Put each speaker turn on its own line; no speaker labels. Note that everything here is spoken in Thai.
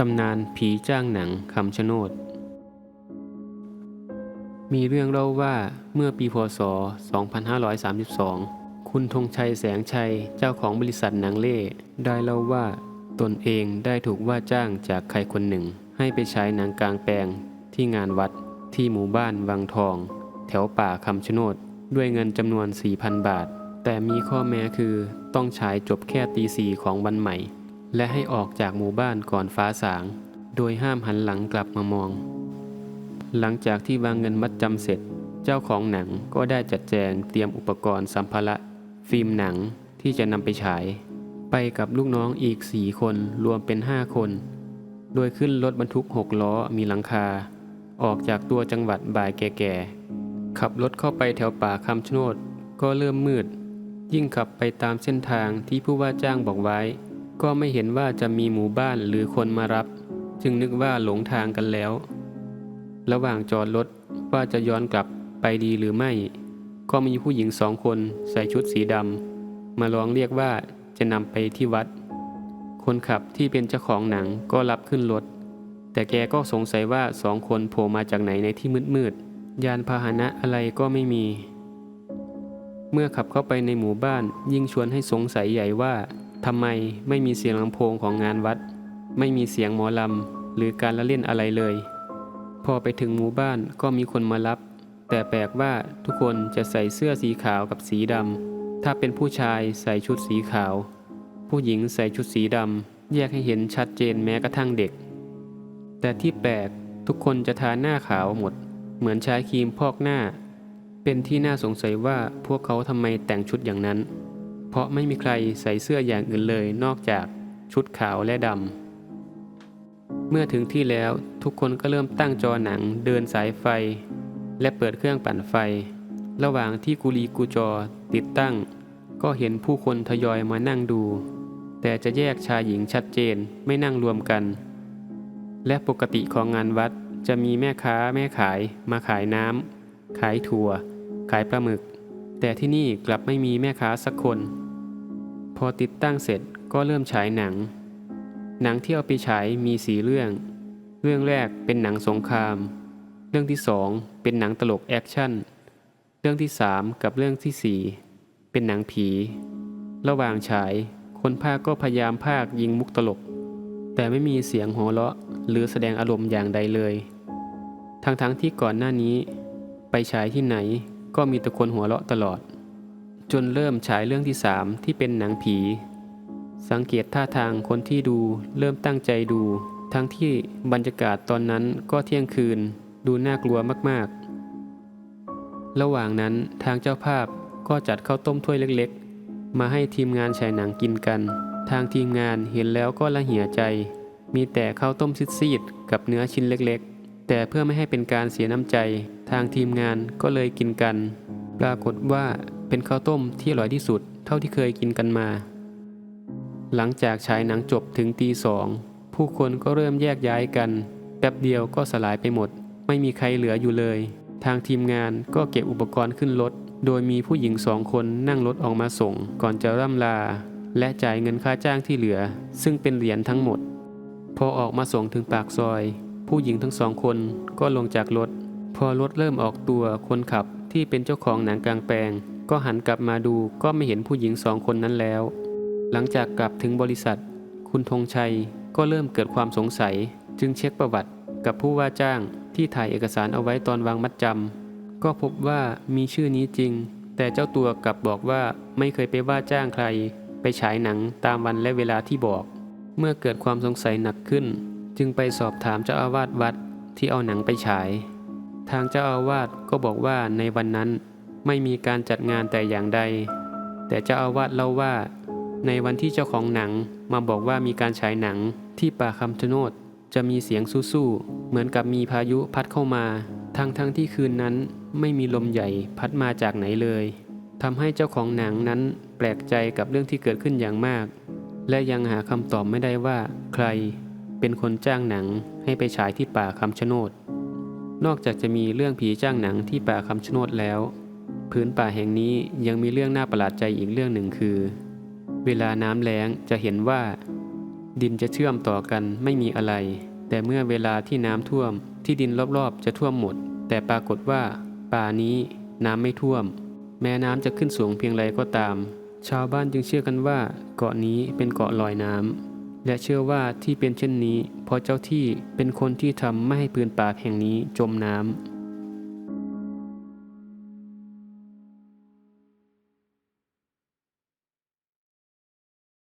ตำนานผีจ้างหนังคำชะโนด มีเรื่องเล่าว่าเมื่อปีพศ 2532 คุณธงชัยแสงชัยเจ้าของบริษัทหนังเล่ ได้เล่าว่า ตนเองได้ถูกว่าจ้างจากใครคนหนึ่ง ให้ไปฉายหนังกลางแปลงที่งานวัดที่หมู่บ้านวังทอง แถวป่าคำชะโนด ด้วยเงินจำนวน 4,000 บาท แต่มีข้อแม้คือต้องฉายจบแค่ตีสีของวันใหม่ และให้ออกจากหมู่บ้านก่อนฟ้าสาง โดยห้ามหันหลังกลับมามอง หลังจากที่วางเงินมัดจำเสร็จ เจ้าของหนังก็ได้จัดแจงเตรียมอุปกรณ์สัมภาระ ฟิล์มหนังที่จะนำไปฉาย ไปกับลูกน้องอีก4คนรวมเป็น5คน โดยขึ้นรถบรรทุก6ล้อมีหลังคา ออกจากตัวจังหวัดบ่ายแก่ๆ ขับรถเข้าไปแถวป่าคำชะโนดก็เริ่มมืด ยิ่งขับไปตามเส้นทางที่ผู้ว่าจ้างบอกไว้ ก็ไม่เห็นว่าจะมีหมู่บ้านหรือคนมารับ จึงนึกว่าหลงทางกันแล้ว ระหว่างจอดรถว่าจะย้อนกลับไปดีหรือไม่ ก็มีผู้หญิงสองคนใส่ชุดสีดำมาร้องเรียกว่าจะนำไปที่วัด คนขับที่เป็นเจ้าของหนังก็รับขึ้นรถ แต่แกก็สงสัยว่าสองคนโผล่มาจากไหนในที่มืดๆยานพาหนะอะไรก็ไม่มี เมื่อขับเข้าไปในหมู่บ้านยิ่งชวนให้สงสัยใหญ่ว่า ทำไมไม่มีเสียงลำโพงของงานวัด ไม่มีเสียงหมอลำหรือการละเล่นอะไรเลย พอไปถึงหมู่บ้านก็มีคนมารับ แต่แปลกว่าทุกคนจะใส่เสื้อสีขาวกับสีดำถ้าเป็นผู้ชายใส่ชุดสีขาว ผู้หญิงใส่ชุดสีดำแยกให้เห็นชัดเจนแม้กระทั่งเด็ก แต่ที่แปลกทุกคนจะทาหน้าขาวหมด เหมือนใช้ครีมพอกหน้า เป็นที่น่าสงสัยว่าพวกเขาทำไมแต่งชุดอย่างนั้น เพราะไม่มีใครใส่เสื้ออย่างอื่นเลยนอกจากชุดขาวและดำ เมื่อถึงที่แล้วทุกคนก็เริ่มตั้งจอหนังเดินสายไฟ และเปิดเครื่องปั่นไฟ ระหว่างที่กุลีกูจอติดตั้ง ก็เห็นผู้คนทยอยมานั่งดู แต่จะแยกชายหญิงชัดเจนไม่นั่งรวมกัน และปกติของงานวัดจะมีแม่ค้าแม่ขายมาขายน้ำขายถั่ว ขายปลาหมึก แต่ที่นี่กลับไม่มีแม่ค้าสักคน พอติดตั้งเสร็จก็เริ่มฉายหนัง หนังที่เอาไปฉายมีสีเรื่อง เรื่องแรกเป็นหนังสงคราม เรื่องที่สองเป็นหนังตลกแอคชั่น เรื่องที่สามกับเรื่องที่สี่เป็นหนังผี ระหว่างฉาย คนภาคก็พยายามภาคยิงมุกตลก แต่ไม่มีเสียงหัวเราะหรือแสดงอารมณ์อย่างใดเลย ทั้งๆทที่ก่อนหน้านี้ ไปฉายที่ไหน ก็มีแต่คนหัวเราะตลอด จนเริ่มฉายเรื่องที่สามที่เป็นหนังผี สังเกตท่าทางคนที่ดูเริ่มตั้งใจดู ทั้งที่บรรยากาศตอนนั้นก็เที่ยงคืน ดูน่ากลัวมากๆ ระหว่างนั้นทางเจ้าภาพก็จัดข้าวต้มถ้วยเล็กๆ มาให้ทีมงานฉายหนังกินกัน ทางทีมงานเห็นแล้วก็ละเหี่ยใจ มีแต่ข้าวต้มซีดๆกับเนื้อชิ้นเล็กๆ แต่เพื่อไม่ให้เป็นการเสียน้ำใจ ทางทีมงานก็เลยกินกัน ปรากฏว่าเป็นข้าวต้มที่อร่อยที่สุดเท่าที่เคยกินกันมา หลังจากฉายหนังจบถึงตีสองผู้คนก็เริ่มแยกย้ายกัน แป๊บเดียวก็สลายไปหมด ไม่มีใครเหลืออยู่เลย ทางทีมงานก็เก็บอุปกรณ์ขึ้นรถโดยมีผู้หญิงสองคนนั่งรถออกมาส่ง ก่อนจะร่ำลา และจ่ายเงินค่าจ้างที่เหลือ ซึ่งเป็นเหรียญทั้งหมด พอออกมาส่งถึงปากซอย ผู้หญิงทั้งสองคนก็ลงจากรถ พอรถเริ่มออกตัวคนขับที่เป็นเจ้าของหนังกลางแปลง ก็หันกลับมาดูก็ไม่เห็นผู้หญิงสองคนนั้นแล้ว หลังจากกลับถึงบริษัท คุณธงชัยก็เริ่มเกิดความสงสัย จึงเช็คประวัติกับผู้ว่าจ้างที่ถ่ายเอกสารเอาไว้ตอนวางมัดจำก็พบว่ามีชื่อนี้จริง แต่เจ้าตัวกลับบอกว่าไม่เคยไปว่าจ้างใคร ไปฉายหนังตามวันและเวลาที่บอก เมื่อเกิดความสงสัยหนักขึ้น จึงไปสอบถามเจ้าอาวาสวัดที่เอาหนังไปฉาย ทางเจ้าอาวาสก็บอกว่าในวันนั้นไม่มีการจัดงานแต่อย่างใด แต่เจ้าอาวาสเล่าว่า ในวันที่เจ้าของหนังมาบอกว่ามีการฉายหนังที่ป่าคำชะโนดจะมีเสียงสู้ๆเหมือนกับมีพายุพัดเข้ามา ทั้งทั้งที่คืนนั้นไม่มีลมใหญ่พัดมาจากไหนเลยทำให้เจ้าของหนังนั้นแปลกใจกับเรื่องที่เกิดขึ้นอย่างมาก และยังหาคำตอบไม่ได้ว่าใคร เป็นคนจ้างหนังให้ไปฉายที่ป่าคำชะโนด นอกจากจะมีเรื่องผีจ้างหนังที่ป่าคำชะโนดแล้ว พื้นป่าแห่งนี้ยังมีเรื่องน่าประหลาดใจอีกเรื่องหนึ่งคือ เวลาน้ำแล้งจะเห็นว่า ดินจะเชื่อมต่อกันไม่มีอะไร แต่เมื่อเวลาที่น้ำท่วมที่ดินรอบๆ จะท่วมหมด แต่ปรากฏว่า ป่านี้น้ำไม่ท่วม แม้น้ำจะขึ้นสูงเพียงไรก็ตาม ชาวบ้านจึงเชื่อกันว่า เกาะนี้เป็นเกาะลอยน้ำ และเชื่อว่าที่เป็นเช่นนี้ เพราะเจ้าที่เป็นคนที่ทำไม่ให้พื้นป่าแห่งนี้จมน้ำ